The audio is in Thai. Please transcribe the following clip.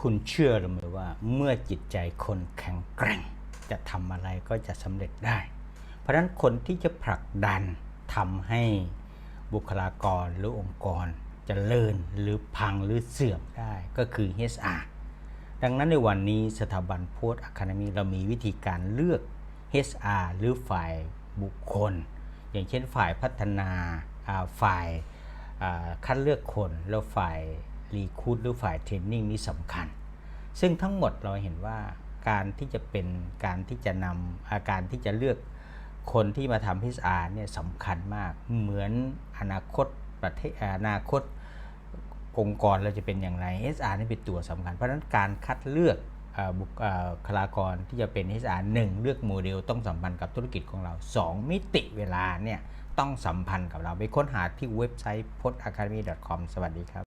คุณเชื่อหรือไม่ว่า เมื่อจิตใจคนแข็งแกร่ง จะทำอะไรก็จะสำเร็จได้ เพราะฉะนั้นคนที่จะผลักดันทำให้บุคลากรหรือองค์กรจเจริญหรือพังหรือเสื่อมได้ก็คือ HR ดังนั้นในวันนี้สถาบันโพสต์อะคาเดมีเรามีวิธีการเลือก HR หรือฝ่ายบุคคล อย่างเช่นฝ่ายพัฒนาฝ่ายคัดเลือกคนแล้วฝ่าย รีคูดหรือฝ่ายเทรนนิ่งนี่สำคัญ ซึ่งทั้งหมดเราเห็นว่าการที่จะเป็นการที่จะนำอาการที่จะเลือกคนที่มาทำ HR เนี่ยสำคัญมาก เหมือนอนาคตประเทศอนาคตองค์กรเราจะเป็นอย่างไร HR นี่เป็นตัวสำคัญ เพราะฉะนั้นการคัดเลือกบุคลากรที่จะเป็น HR 1 เลือกโมเดลต้องสัมพันธ์กับธุรกิจของเรา 2 มิติเวลาเนี่ยต้องสัมพันธ์กับเรา ไปค้นหาที่เว็บไซต์ postacademy.com สวัสดีครับ